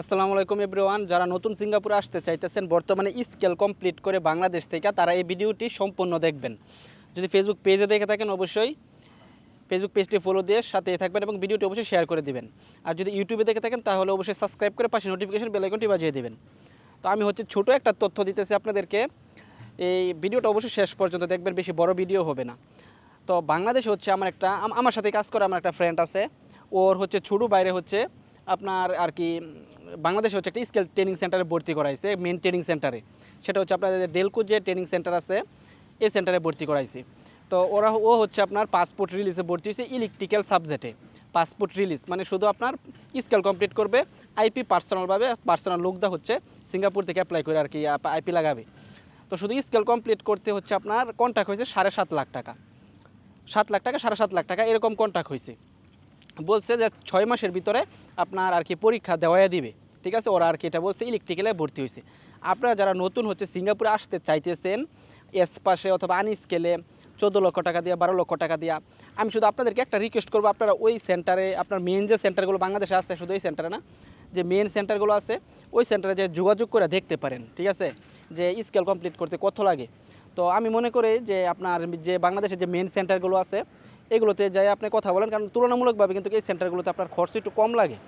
আসসালামু আলাইকুম এভরিওয়ান। যারা নতুন সিঙ্গাপুরে আসতে চাইতেছেন, বর্তমানে স্কেল কমপ্লিট করে বাংলাদেশ থেকে তারা এই ভিডিওটি সম্পূর্ণ দেখবেন। যদি ফেসবুক পেজে দেখে থাকেন, অবশ্যই ফেসবুক পেজটি ফলো দিয়ে সাথে থাকবেন এবং ভিডিওটি অবশ্যই শেয়ার করে দিবেন। আর যদি ইউটিউবে দেখে থাকেন, তাহলে অবশ্যই সাবস্ক্রাইব করে পাশে নোটিফিকেশন বেলাইকনটি বাজিয়ে দেবেন। তো আমি হচ্ছে ছোট একটা তথ্য দিতেছি আপনাদেরকে। এই ভিডিওটা অবশ্যই শেষ পর্যন্ত দেখবেন, বেশি বড় ভিডিও হবে না। তো বাংলাদেশ হচ্ছে আমার একটা আমার সাথে কাজ করে আমার একটা ফ্রেন্ড আছে। ওর হচ্ছে ছোটো বাইরে হচ্ছে আপনার আর কি বাংলাদেশে হচ্ছে একটা স্কেল ট্রেনিং সেন্টারে ভর্তি করাইছে মেন ট্রেনিং সেন্টারে সেটা হচ্ছে আপনাদের ডেলকো যে ট্রেনিং সেন্টার আছে এই সেন্টারে ভর্তি করাইছি। তো ওরা, ও হচ্ছে আপনার পাসপোর্ট রিলিজে ভর্তি হয়েছে ইলেকট্রিক্যাল সাবজেক্টে পাসপোর্ট রিলিজ মানে শুধু আপনার স্কেল কমপ্লিট করবে আইপি পার্সোনালভাবে পার্সোনাল লোকদা হচ্ছে সিঙ্গাপুর থেকে অ্যাপ্লাই করে আর কি আইপি লাগাবে। তো শুধু স্কেল কমপ্লিট করতে হচ্ছে আপনার কন্ট্যাক্ট হয়েছে সাড়ে সাত লাখ টাকা। সাত লাখ টাকা, সাড়ে সাত লাখ টাকা এরকম কন্ট্যাক্ট হয়েছে। বলছে যে ছয় মাসের ভিতরে আপনার আর কি পরীক্ষা দেওয়াই দিবে। ঠিক আছে? ওরা আর কি এটা বলছে ইলেকট্রিক্যালে ভর্তি হয়েছে। আপনারা যারা নতুন হচ্ছে সিঙ্গাপুরে আসতে চাইতেছেন এস পাশে অথবা আনি স্কেলে চোদ্দ লক্ষ টাকা দিয়া, বারো লক্ষ টাকা দিয়া, আমি শুধু আপনাদেরকে একটা রিকোয়েস্ট করব, আপনারা ওই সেন্টারে আপনার মেন যে সেন্টারগুলো বাংলাদেশে আছে, শুধু ওই সেন্টারে না, যে মেন সেন্টারগুলো আছে, ওই সেন্টারে যে যোগাযোগ করে দেখতে পারেন। ঠিক আছে? যে স্কেল কমপ্লিট করতে কত লাগে। তো আমি মনে করি যে আপনার যে বাংলাদেশের যে মেন সেন্টারগুলো আছে এগুলোতে যাই আপনি কথা বলেন, কারণ তুলনামূলকভাবে কিন্তু এই সেন্টারগুলোতে আপনার খরচ একটু কম লাগে।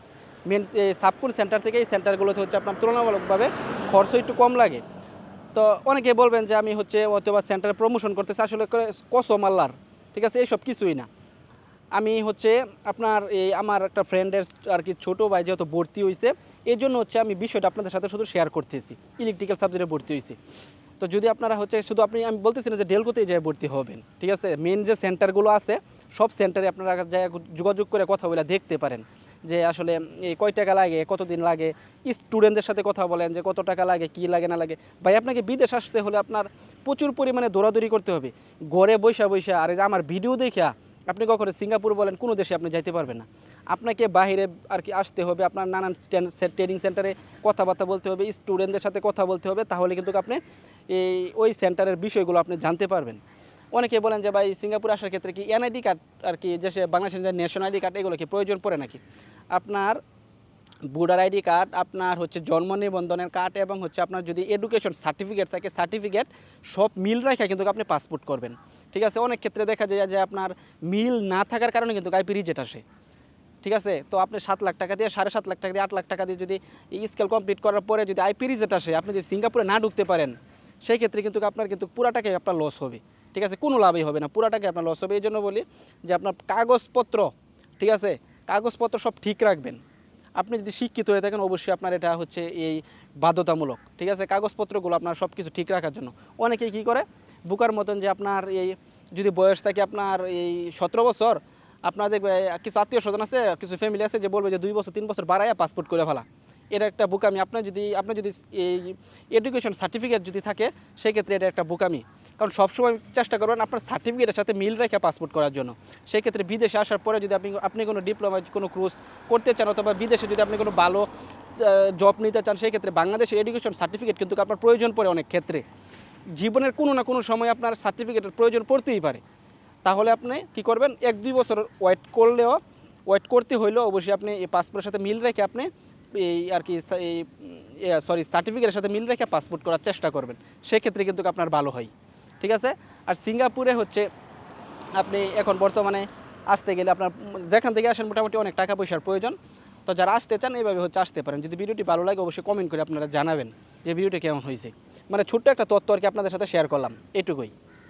মেন সাবকুন সেন্টার থেকে এই সেন্টারগুলোতে হচ্ছে আপনার তুলনামূলকভাবে খরচ একটু কম লাগে। তো অনেকে বলবেন যে আমি হচ্ছে অথবা সেন্টারে প্রমোশন করতেছি, আসলে কসম আল্লাহর, ঠিক আছে? এইসব কিছুই না। আমি হচ্ছে আপনার এই আমার একটা ফ্রেন্ডের আর কি ছোটো ভাই যেহেতু ভর্তি হয়েছে এই জন্য হচ্ছে আমি বিষয়টা আপনাদের সাথে শুধু শেয়ার করতেছি। ইলেকট্রিক্যাল সাবজেক্টে ভর্তি হয়েছি তো যদি আপনারা হচ্ছে শুধু আপনি, আমি বলতেছি না যে ডেলগুতে যায় ভর্তি হবেন, ঠিক আছে? মেন যে সেন্টারগুলো আছে, সব সেন্টারে আপনারা যায় যোগাযোগ করে কথা বলে দেখতে পারেন যে আসলে এই কয় টাকা লাগে, কতদিন লাগে। স্টুডেন্টদের সাথে কথা বলেন যে কত টাকা লাগে, কি লাগে, না লাগে। ভাই, আপনাকে বিদেশ আসতে হলে আপনার প্রচুর পরিমাণে দৌড়াদৌড়ি করতে হবে। ঘরে বৈশা বৈশা আর যে আমার ভিডিও দেখা আপনি কখনো সিঙ্গাপুর বলেন, কোনো দেশে আপনি যাইতে পারবেন না। আপনাকে বাইরে আর কি আসতে হবে, আপনার নানান ট্রেনিং সেন্টারে কথাবার্তা বলতে হবে স্টুডেন্টদের সাথে কথা বলতে হবে, তাহলে কিন্তু আপনি এই, ওই সেন্টারের বিষয়গুলো আপনি জানতে পারবেন। অনেকে বলেন যে, ভাই, সিঙ্গাপুর আসার ক্ষেত্রে কি এনআইডি কার্ড আর কি, যে সে বাংলাদেশের যে ন্যাশনাল আইডি কার্ড এগুলো কি প্রয়োজন পড়ে নাকি? আপনার ভোটার আইডি কার্ড, আপনার হচ্ছে জন্ম নিবন্ধনের কার্ড এবং হচ্ছে আপনার যদি এডুকেশন সার্টিফিকেট থাকে, সার্টিফিকেট সব মিল রেখে কিন্তু আপনি পাসপোর্ট করবেন। ঠিক আছে? অনেক ক্ষেত্রে দেখা যায় যে আপনার মিল না থাকার কারণে কিন্তু আইপি রিজেক্ট আসে। ঠিক আছে? তো আপনি সাত লাখ টাকা দিয়ে, সাড়ে সাত লাখ টাকা দিয়ে, আট লাখ টাকা দিয়ে যদি স্কেল কমপ্লিট করার পরে যদি আইপি রিজেক্ট আসে, আপনি যদি সিঙ্গাপুরে না ঢুকতে পারেন, সেই ক্ষেত্রে কিন্তু আপনার কিন্তু পুরাটাকে আপনার লস হবে। ঠিক আছে? কোনো লাভই হবে না পুরাটাকে আপনার লস হবে। এই জন্য বলি যে আপনার কাগজপত্র, ঠিক আছে? কাগজপত্র সব ঠিক রাখবেন। আপনি যদি শিক্ষিত হয়ে থাকেন, অবশ্যই আপনার এটা হচ্ছে এই বাধ্যতামূলক, ঠিক আছে? কাগজপত্রগুলো আপনার সব কিছু ঠিক রাখার জন্য। অনেকেই কী করে? বুকার মতন যে আপনার এই যদি বয়স থাকে আপনার এই সতেরো বছর, আপনার দেখবে কিছু আত্মীয় স্বজন আছে, কিছু ফ্যামিলি আছে যে বলবে যে দুই বছর, তিন বছর বাড়াইয়া পাসপোর্ট করে ফেলা। এটা একটা বুকামি। আপনার যদি আপনার যদি এই এডুকেশন সার্টিফিকেট যদি থাকে, সেক্ষেত্রে এটা একটা বুকামি। কারণ সবসময় চেষ্টা করবেন আপনার সার্টিফিকেটের সাথে মিল রেখে পাসপোর্ট করার জন্য। সেই ক্ষেত্রে বিদেশে আসার পরে যদি আপনি আপনি কোনো ডিপ্লোমা কোনো কোর্স করতে চান অথবা বিদেশে যদি আপনি কোনো ভালো জব নিতে চান সেই ক্ষেত্রে বাংলাদেশের এডুকেশন সার্টিফিকেট কিন্তু আপনার প্রয়োজন পড়ে অনেক ক্ষেত্রে। জীবনের কোনো না কোনো সময় আপনার সার্টিফিকেটের প্রয়োজন পড়তেই পারে। তাহলে আপনি কি করবেন, এক দুই বছর ওয়েট করলেও ওয়েট করতে হইলেও অবশ্যই আপনি এই পাসপোর্টের সাথে মিল রেখে আপনি এই আর কি এই সরি সার্টিফিকেটের সাথে মিল রেখে পাসপোর্ট করার চেষ্টা করবেন। সেক্ষেত্রে কিন্তু আপনার ভালো হয়। ঠিক আছে? আর সিঙ্গাপুরে হচ্ছে আপনি এখন বর্তমানে আসতে গেলে আপনার যেখান থেকে আসেন মোটামুটি অনেক টাকা পয়সার প্রয়োজন। তো যারা আসতে চান এইভাবে হচ্ছে আসতে পারেন। যদি ভিডিওটি ভালো লাগে অবশ্যই কমেন্ট করে আপনারা জানাবেন যে ভিডিওটি কেমন হয়েছে। মানে ছোট্ট একটা তত্ত্ব আর কি আপনাদের সাথে শেয়ার করলাম। এটুকুই।